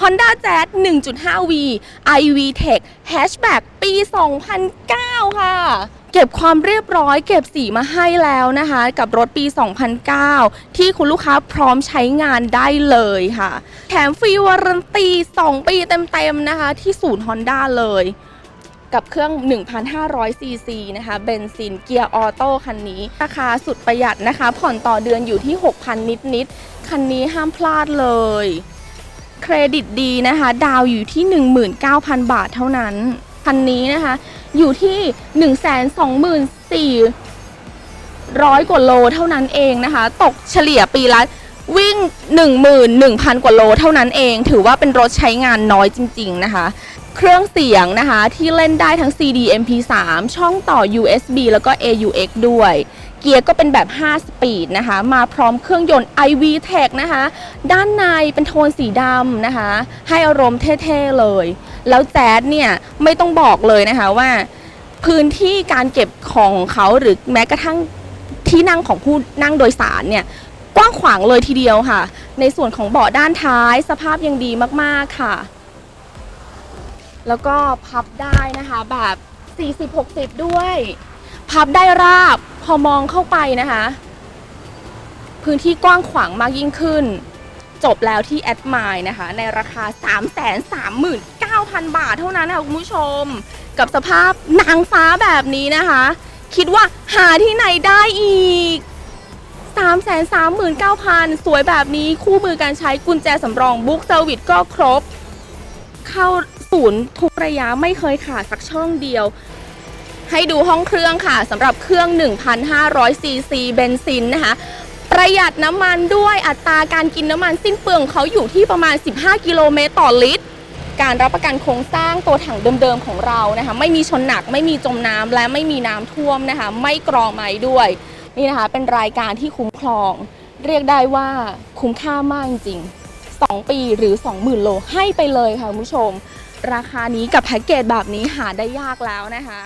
Honda Jazz 1.5V iV Tech Hatchback ปี 2009 ค่ะ เก็บความเรียบร้อย เก็บสีมาให้แล้วนะคะ กับรถปี 2009 ที่คุณลูกค้าพร้อมใช้งานได้เลยค่ะ แถมฟรีวารันตี 2 ปีเต็มๆนะคะ ที่ศูนย์ Honda เลยกับเครื่อง 1,500 ซีซีนะคะ เบนซิน เกียร์ออโต้คันนี้ ราคาสุดประหยัดนะคะ ผ่อนต่อเดือนอยู่ที่ 6,000 นิด ๆ คันนี้ห้ามพลาดเลย เครดิตดีนะคะ ดาวอยู่ที่ 19,000 บาทเท่านั้น คันนี้นะคะ อยู่ที่ 124,000 กว่าโลเท่านั้นเองนะคะ ตกเฉลี่ยปีละวิ่ง 11,000 กว่าโลเท่านั้นเอง ถือว่าเป็นรถใช้งานน้อยจริง ๆ นะคะ เครื่องเสียงนะคะที่เล่นได้ทั้ง CD MP3 ช่องต่อ USB แล้วก็ AUX ด้วย เกียร์ก็เป็นแบบ 5 สปีดนะคะ มาพร้อมเครื่องยนต์ iV Tech นะคะ ด้านในเป็นโทนสีดำนะคะ ให้อารมณ์เท่ๆเลย แล้วแจ๊ดเนี่ยไม่ต้องบอกเลยนะคะว่า พื้นที่การเก็บของของเขาหรือแม้กระทั่งที่นั่งของผู้นั่งโดยสารเนี่ยกว้างขวางเลยทีเดียวค่ะ ในส่วนของเบาะด้านท้ายสภาพยังดีมากๆค่ะ แล้วก็พับได้นะคะแบบ 40-60 ด้วย พับได้ราบ พอมองเข้าไปนะคะ พื้นที่กว้างขวางมากยิ่งขึ้น จบแล้วที่แอดมายนะคะ ในราคา 339,000 บาทเท่านั้นค่ะคุณผู้ชม กับสภาพนางฟ้าแบบนี้นะคะ คิดว่าหาที่ไหนได้อีก339,000 สวยแบบนี้คู่มือการใช้กุญแจสำรองบุ๊กเซอร์วิสก็ครบ เข้าศูนย์ทุกระยะไม่เคยขาดสักช่องเดียว ให้ดูห้องเครื่องค่ะสำหรับเครื่อง 1,500 ซีซีเบนซินนะคะ ประหยัดน้ำมันด้วยอัตราการกินน้ำมันสิ้นเปลืองเขาอยู่ที่ประมาณ 15 กิโลเมตรต่อลิตร การรับประกันโครงสร้างตัวถังเดิมๆของเรานะคะ ไม่มีชนหนักไม่มีจมน้ำและไม่มีน้ำท่วมนะคะ ไม่กรอไม้ด้วย นี่นะคะ เป็นรายการที่คุ้มครอง เรียกได้ว่าคุ้มค่ามากจริงๆ2ปีหรือ 20,000 โลให้ไปเลยค่ะคุณผู้ชม ราคานี้กับแพ็กเกจแบบนี้หาได้ยากแล้วนะคะ